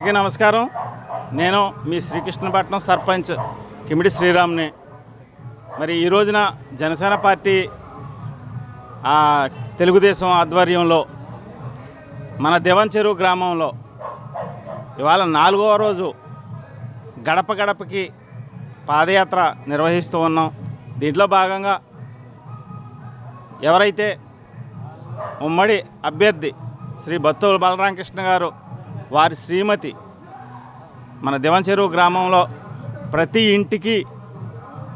అందరికీ నమస్కారం. నేను మీ శ్రీకృష్ణపట్నం సర్పంచ్ కిమిడి శ్రీరామ్ని. మరి ఈ రోజున జనసేన పార్టీ ఆ, తెలుగుదేశం ఆధ్వర్యంలో మన దేవంచెరువు గ్రామంలో ఇవాళ నాలుగవ రోజు గడప గడపకి పాదయాత్ర నిర్వహిస్తూ ఉన్నాం. దీంట్లో భాగంగా ఎవరైతే ఉమ్మడి అభ్యర్థి శ్రీ బత్తుల బలరామకృష్ణ గారు వారి శ్రీమతి మన దివంచెరువు గ్రామంలో ప్రతి ఇంటికి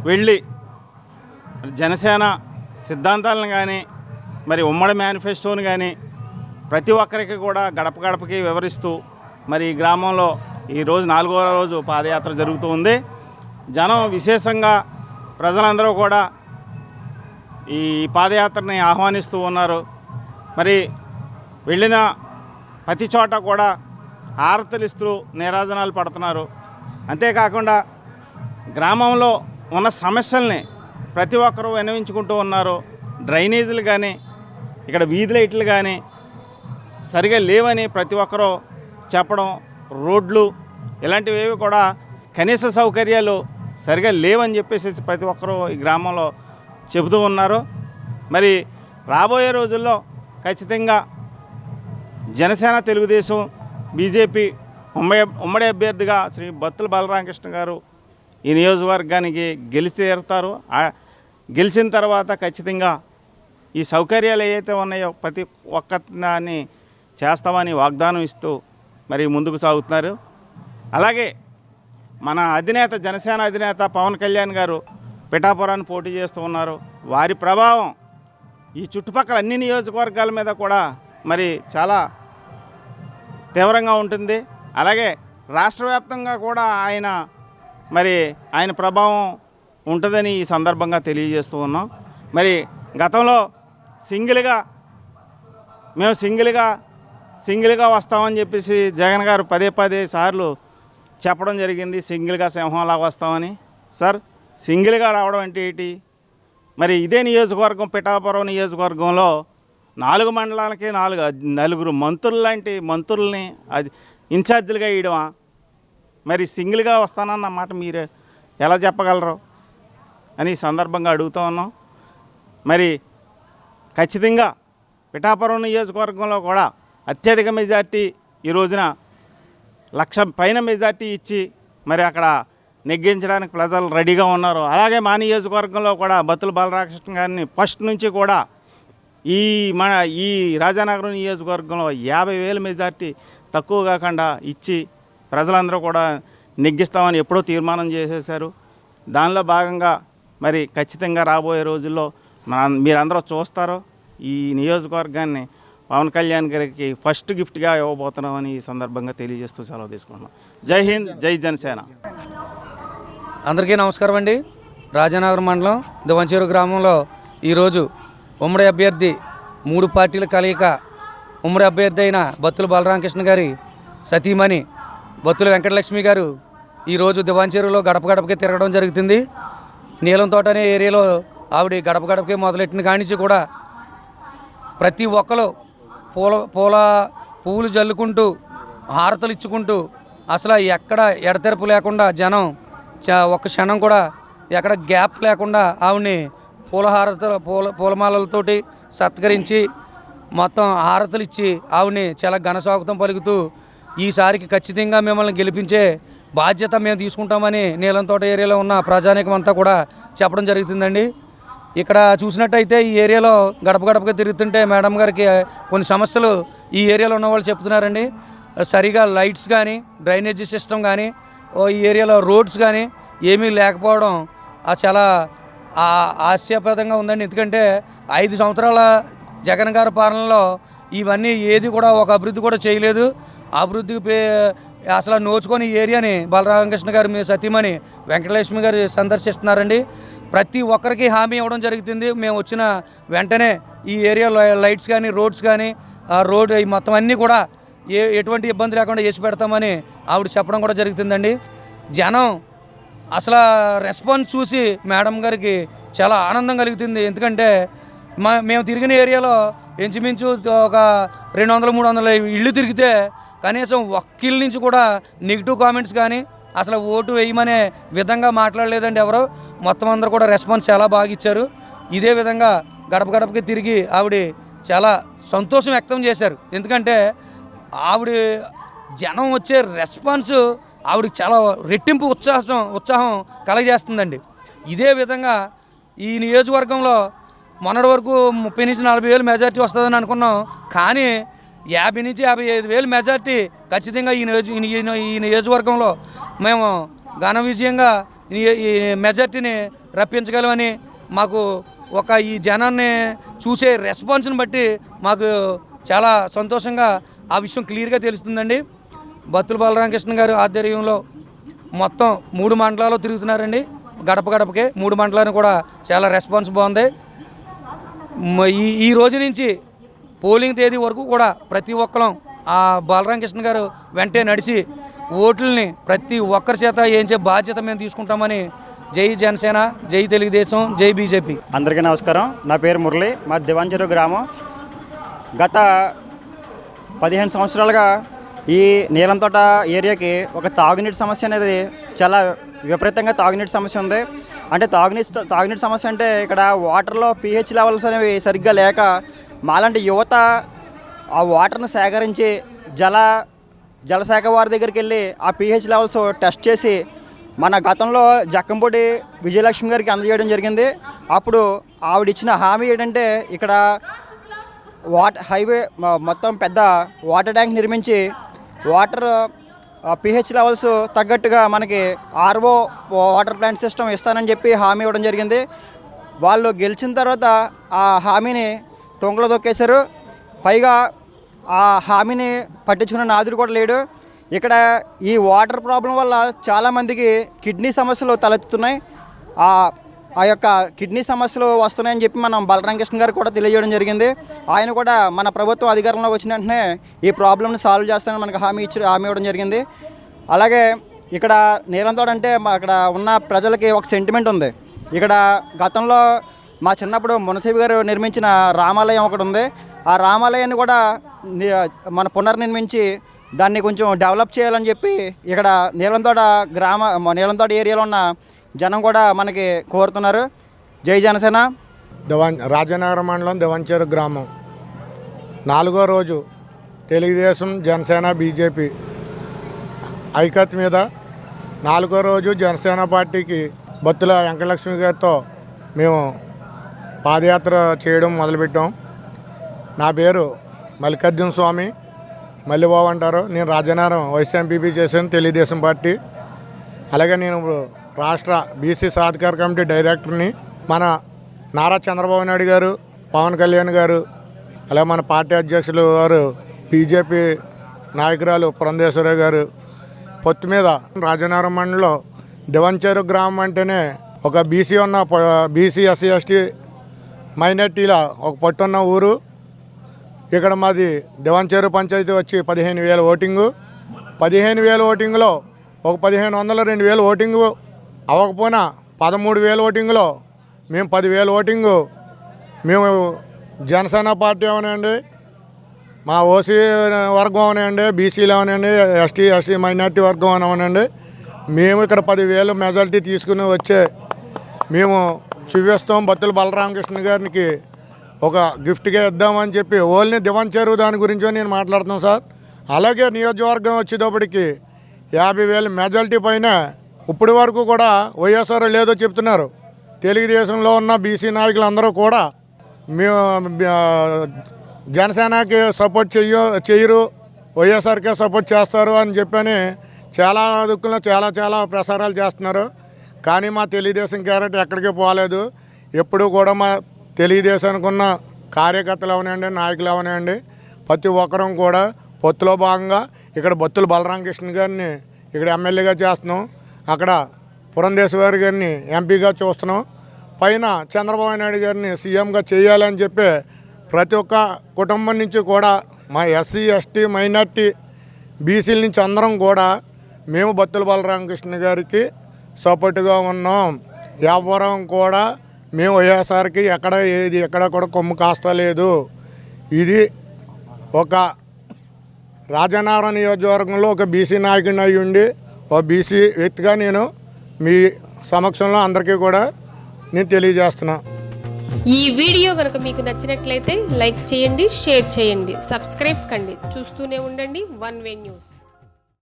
వెళ్ళి జనసేన సిద్ధాంతాలను కానీ మరి ఉమ్మడి మేనిఫెస్టోని కానీ ప్రతి ఒక్కరికి కూడా గడప గడపకి వివరిస్తూ మరి ఈ గ్రామంలో ఈరోజు నాలుగో రోజు పాదయాత్ర జరుగుతూ ఉంది. జనం విశేషంగా ప్రజలందరూ కూడా ఈ పాదయాత్రని ఆహ్వానిస్తూ ఉన్నారు. మరి వెళ్ళిన ప్రతి చోట కూడా ఆరతలిస్తూ నీరాజనాలు పడుతున్నారు. అంతేకాకుండా గ్రామంలో ఉన్న సమస్యల్ని ప్రతి ఒక్కరూ వినవించుకుంటూ ఉన్నారు. డ్రైనేజీలు కానీ ఇక్కడ వీధి లైట్లు కానీ సరిగా లేవని ప్రతి ఒక్కరూ చెప్పడం రోడ్లు ఇలాంటివి ఏవి కూడా కనీస సౌకర్యాలు సరిగా లేవని చెప్పేసి ప్రతి ఒక్కరూ ఈ గ్రామంలో చెబుతూ ఉన్నారు. మరి రాబోయే రోజుల్లో ఖచ్చితంగా జనసేన తెలుగుదేశం బీజేపీ ఉమ్మడి ఉమ్మడి అభ్యర్థిగా శ్రీ బత్తుల బలరామకృష్ణ గారు ఈ నియోజకవర్గానికి గెలిచి తీరుతారు. గెలిచిన తర్వాత ఖచ్చితంగా ఈ సౌకర్యాలు ఏవైతే ఉన్నాయో ప్రతి ఒక్క దాన్ని చేస్తామని వాగ్దానం ఇస్తూ మరి ముందుకు సాగుతున్నారు. అలాగే మన అధినేత జనసేన అధినేత పవన్ కళ్యాణ్ గారు పిఠాపురాన్ని పోటీ చేస్తూ ఉన్నారు. వారి ప్రభావం ఈ చుట్టుపక్కల అన్ని నియోజకవర్గాల మీద కూడా మరి చాలా తీవ్రంగా ఉంటుంది. అలాగే రాష్ట్ర వ్యాప్తంగా కూడా ఆయన మరి ఆయన ప్రభావం ఉంటుందని ఈ సందర్భంగా తెలియజేస్తూ ఉన్నాం. మరి గతంలో సింగిల్గా మేము సింగిల్గా సింగిల్గా వస్తామని చెప్పేసి జగన్ గారు పదే పదే సార్లు చెప్పడం జరిగింది. సింగిల్గా సింహంలా వస్తామని. సార్ సింగిల్గా రావడం అంటే ఏంటి? మరి ఇదే నియోజకవర్గం పిఠాపురం నియోజకవర్గంలో నాలుగు మండలాలకి నాలుగు. నలుగురు మంత్రులు లాంటి మంత్రుల్ని అది ఇన్ఛార్జీలుగా వేయడమా మరి సింగిల్గా వస్తానన్న మాట మీరు ఎలా చెప్పగలరు? అని సందర్భంగా అడుగుతూ ఉన్నాం. మరి ఖచ్చితంగా పిఠాపురం నియోజకవర్గంలో కూడా అత్యధిక మెజార్టీ ఈ రోజున లక్ష పైన మెజార్టీ ఇచ్చి మరి అక్కడ నెగ్గించడానికి ప్రజలు రెడీగా ఉన్నారు. అలాగే మా నియోజకవర్గంలో కూడా బతులు బాలరాకృష్ణ గారిని ఫస్ట్ నుంచి కూడా ఈ మన ఈ రాజానగరం నియోజకవర్గంలో యాభై వేల మెజార్టీ తక్కువ కాకుండా ఇచ్చి ప్రజలందరూ కూడా నెగ్గిస్తామని ఎప్పుడో తీర్మానం చేసేశారు. దానిలో భాగంగా మరి ఖచ్చితంగా రాబోయే రోజుల్లో మన మీరందరూ చూస్తారో ఈ నియోజకవర్గాన్ని పవన్ కళ్యాణ్ గారికి ఫస్ట్ గిఫ్ట్గా ఇవ్వబోతున్నామని ఈ సందర్భంగా తెలియజేస్తూ సెలవు తీసుకుంటున్నాం. జై హింద్ జై జనసేన. అందరికీ నమస్కారం అండి. రాజానగర్ మండలం దివంచేరు గ్రామంలో ఈరోజు ఉమ్మడి అభ్యర్థి మూడు పార్టీల కలయిక. ఉమ్మడి అభ్యర్థి అయిన బత్తుల బలరామకృష్ణ గారి సతీమణి బత్తుల వెంకటలక్ష్మి గారు ఈరోజు దివాంచేరులో గడప గడపకి తిరగడం జరుగుతుంది. నీలం తోట అనే ఏరియాలో ఆవిడ గడప గడపకి మొదలెట్టిన కానించి కూడా ప్రతి ఒక్కరు పూల పూల పువ్వులు జల్లుకుంటూ హారతలు ఇచ్చుకుంటూ అసలు ఎక్కడ ఎడతెరపు లేకుండా జనం చ- ఒక్క క్షణం కూడా ఎక్కడ గ్యాప్ లేకుండా ఆవిడ్ని పూల హారతలు పూల పూలమాలలతోటి సత్కరించి మొత్తం హారతలు ఇచ్చి ఆవిని చాలా ఘనస్వాగతం పలుకుతూ ఈసారికి ఖచ్చితంగా మిమ్మల్ని గెలిపించే బాధ్యత మేము తీసుకుంటామని నీలంతోట ఏరియాలో ఉన్న ప్రజానీకం అంతా కూడా చెప్పడం జరుగుతుందండి. ఇక్కడ చూసినట్టయితే ఈ ఏరియాలో గడప గడపగా తిరుగుతుంటే మేడం గారికి కొన్ని సమస్యలు ఈ ఏరియాలో ఉన్న వాళ్ళు చెప్తున్నారండి. సరిగా లైట్స్ కానీ డ్రైనేజీ సిస్టమ్ కానీ ఓ ఈ ఏరియాలో రోడ్స్ కానీ ఏమీ లేకపోవడం చాలా ఆశ్చర్యప్రదంగా ఉందండి. ఎందుకంటే ఐదు సంవత్సరాల జగన్ గారి పాలనలో ఇవన్నీ ఏది కూడా ఒక అభివృద్ధి కూడా చేయలేదు. అభివృద్ధి పే అసలు నోచుకొని ఏరియాని బలరామకృష్ణ గారు మీ సతీమణి వెంకటలక్ష్మి గారు సందర్శిస్తున్నారండి. ప్రతి ఒక్కరికి హామీ ఇవ్వడం జరుగుతుంది. మేము వచ్చిన వెంటనే ఈ ఏరియా లైట్స్ కానీ రోడ్స్ కానీ ఆ రోడ్ ఈ మొత్తం అన్నీ కూడా ఏ ఎటువంటి ఇబ్బంది లేకుండా చేసి పెడతామని ఆవిడ చెప్పడం కూడా జరుగుతుందండి. జనం అసలు రెస్పాన్స్ చూసి మేడం గారికి చాలా ఆనందం కలుగుతుంది. ఎందుకంటే మా మేము తిరిగిన ఏరియాలో ఇంచుమించు ఒక రెండు వందల మూడు వందల ఇళ్ళు తిరిగితే కనీసం ఒక్కిల్ నుంచి కూడా నెగిటివ్ కామెంట్స్ కానీ అసలు ఓటు వేయమనే విధంగా మాట్లాడలేదండి ఎవరు. మొత్తం అందరూ కూడా రెస్పాన్స్ చాలా బాగా ఇచ్చారు. ఇదే విధంగా గడప గడపకి తిరిగి ఆవిడ చాలా సంతోషం వ్యక్తం చేశారు. ఎందుకంటే ఆవిడ జనం వచ్చే రెస్పాన్స్ ఆవిడకి చాలా రెట్టింపు ఉత్సాహం ఉత్సాహం కలగజేస్తుందండి. ఇదే విధంగా ఈ నియోజకవర్గంలో మొన్నటి వరకు ముప్పై నుంచి నలభై వేలు మెజార్టీ వస్తుందని అనుకున్నాం. కానీ యాభై నుంచి యాభై ఐదు వేలు మెజార్టీ ఖచ్చితంగా ఈ నియోజ ఈ ఈ నియోజకవర్గంలో మేము ఘన విజయంగా ఈ ఈ మెజార్టీని రప్పించగలమని మాకు ఒక ఈ జనాన్ని చూసే రెస్పాన్స్ని బట్టి మాకు చాలా సంతోషంగా ఆ విషయం క్లియర్గా తెలుస్తుందండి. బత్తుల బలరామకృష్ణ గారు ఆధ్వర్యంలో మొత్తం మూడు మండలాలు తిరుగుతున్నారండి. గడప గడపకే మూడు మండలాన్ని కూడా చాలా రెస్పాన్స్ బాగుంది. ఈ ఈ రోజు నుంచి పోలింగ్ తేదీ వరకు కూడా ప్రతి ఒక్కరం ఆ బాలరామకృష్ణ గారు వెంటే నడిచి ఓట్లని ప్రతి ఒక్కరి చేత ఏంచే బాధ్యత మేము తీసుకుంటామని జై జనసేన జై తెలుగుదేశం జై బీజేపీ. అందరికీ నమస్కారం. నా పేరు మురళి. మా దివాంజరు గ్రామం. గత పదిహేను సంవత్సరాలుగా ఈ నీలంతోట ఏరియాకి ఒక తాగునీటి సమస్య అనేది చాలా విపరీతంగా తాగునీటి సమస్య ఉంది. అంటే తాగునీటి తాగునీటి సమస్య అంటే ఇక్కడ వాటర్లో పిహెచ్ లెవెల్స్ అనేవి సరిగ్గా లేక మాలాంటి యువత ఆ వాటర్ను సేకరించి జల జలశాఖ వారి దగ్గరికి వెళ్ళి ఆ పిహెచ్ లెవెల్స్ టెస్ట్ చేసి మన గతంలో జక్కంపూడి విజయలక్ష్మి గారికి అందజేయడం జరిగింది. అప్పుడు ఆవిడ ఇచ్చిన హామీ ఏంటంటే ఇక్కడ వాటర్ హైవే మొత్తం పెద్ద వాటర్ ట్యాంక్ నిర్మించి వాటర్ పిహెచ్ లెవెల్స్ తగ్గట్టుగా మనకి ఆర్ఓ వాటర్ ప్లాంట్ సిస్టమ్ ఇస్తానని చెప్పి హామీ ఇవ్వడం జరిగింది. వాళ్ళు గెలిచిన తర్వాత ఆ హామీని తొంగలో తొక్కేశారు. పైగా ఆ హామీని పట్టించుకున్న నాదుడు కూడా లేడు. ఇక్కడ ఈ వాటర్ ప్రాబ్లం వల్ల చాలామందికి కిడ్నీ సమస్యలు తలెత్తుతున్నాయి. ఆ యొక్క కిడ్నీ సమస్యలు వస్తున్నాయని చెప్పి మనం బలరామకృష్ణ గారు కూడా తెలియజేయడం జరిగింది. ఆయన కూడా మన ప్రభుత్వం అధికారంలోకి వచ్చిన వెంటనే ఈ ప్రాబ్లమ్ని సాల్వ్ చేస్తానని మనకు హామీ ఇచ్చి హామీ ఇవ్వడం జరిగింది. అలాగే ఇక్కడ నీలంతోడు అంటే మా అక్కడ ఉన్న ప్రజలకి ఒక సెంటిమెంట్ ఉంది. ఇక్కడ గతంలో మా చిన్నప్పుడు మునసీబి గారు నిర్మించిన రామాలయం ఒకటి ఉంది. ఆ రామాలయాన్ని కూడా మన పునర్నిర్మించి దాన్ని కొంచెం డెవలప్ చేయాలని చెప్పి ఇక్కడ నీలంతోట గ్రామ మ- నీలంతోట ఏరియాలో ఉన్న జనం కూడా మనకి కోరుతున్నారు. జై జనసేన. దివాన్ రాజనగరం మండలం దివంచేరు గ్రామం. నాలుగో రోజు తెలుగుదేశం జనసేన బీజేపీ ఐకత్ మీద నాలుగో రోజు జనసేన పార్టీకి బత్తుల వెంకటలక్ష్మి గారితో మేము పాదయాత్ర చేయడం మొదలుపెట్టాం. నా పేరు మల్లికార్జున స్వామి. మల్లిబాబు అంటారు నేను రాజనగరం వైస్ ఎంపీపీ చేశాను తెలుగుదేశం పార్టీ. అలాగే నేను ఇప్పుడు రాష్ట్ర బీసీ సాధికార కమిటీ డైరెక్టర్ని మన నారా చంద్రబాబు నాయుడు గారు పవన్ కళ్యాణ్ గారు అలాగే మన పార్టీ అధ్యక్షులు గారు బీజేపీ నాయకురాలు పురంధేశ్వరి గారు పొత్తు మీద రాజనగరం మండలిలో దివంచేరు గ్రామం అంటేనే ఒక బీసీ ఉన్న బీసీ ఎస్సీ ఎస్టీ మైనార్టీల ఒక పట్టున్న ఊరు. ఇక్కడ మాది దివంచేరు పంచాయతీ వచ్చి పదిహేను వేల ఓటింగు. పదిహేను వేల ఓటింగులో ఒక పదిహేను వందల రెండు వేలు ఓటింగు అవ్వకపోయినా పదమూడు వేల ఓటింగులో మేము పదివేల ఓటింగు. మేము జనసేన పార్టీ అవనండి మా ఓసీ వర్గం అవనండి బీసీలు అవనండి ఎస్టీ ఎస్టీ మైనార్టీ వర్గం అవనండి. మేము ఇక్కడ పదివేలు మెజారిటీ తీసుకుని వచ్చే మేము చూపిస్తాం బత్తుల బలరామకృష్ణ గారికి ఒక గిఫ్ట్గా ఇద్దామని చెప్పి ఓన్లీ దివన్ చెరువు దాని గురించో నేను మాట్లాడుతున్నాను సార్. అలాగే నియోజకవర్గం వచ్చేటప్పటికి యాభై వేలు మెజారిటీ పైన ఇప్పటి వరకు కూడా వైఎస్ఆర్ లేదో చెప్తున్నారు. తెలుగుదేశంలో ఉన్న బీసీ నాయకులు అందరూ కూడా మేము జనసేనకి సపోర్ట్ చెయ్య చేయరు వైఎస్ఆర్కే సపోర్ట్ చేస్తారు అని చెప్పని చాలా దిక్కుల్లో చాలా చాలా ప్రసారాలు చేస్తున్నారు. కానీ మా తెలుగుదేశం క్యారెట్ ఎక్కడికి పోలేదు. ఎప్పుడు కూడా మా తెలుగుదేశానికి ఉన్న కార్యకర్తలు అవనండి నాయకులు అవనండి ప్రతి ఒక్కరం కూడా పొత్తులో భాగంగా ఇక్కడ బొత్తుల బలరామకృష్ణ గారిని ఇక్కడ ఎమ్మెల్యేగా చేస్తున్నాం. అక్కడ పురంధేశ్వరి గారిని ఎంపీగా చూస్తున్నాం. పైన చంద్రబాబు నాయుడు గారిని సీఎంగా చేయాలని చెప్పి ప్రతి ఒక్క కుటుంబం నుంచి కూడా మా ఎస్సీ ఎస్టీ మైనార్టీ బీసీల నుంచి అందరం కూడా మేము బత్తుల బాలరామకృష్ణ గారికి సపోర్ట్గా ఉన్నాం. ఎవరం కూడా మేము వైఎస్ఆర్కి ఎక్కడ ఏది ఎక్కడ కూడా కొమ్ము కాస్తలేదు ఇది ఒక రాజనారాయణ నియోజకవర్గంలో ఒక బీసీ నాయకుడిని అయ్యుండి ఓ బీసీ వ్యక్తిగా నేను మీ సమక్షంలో అందరికీ కూడా నేను తెలియజేస్తున్నా. ఈ వీడియో కనుక మీకు నచ్చినట్లయితే లైక్ చేయండి షేర్ చేయండి సబ్స్క్రైబ్ కండి. చూస్తూనే ఉండండి వన్ వే న్యూస్.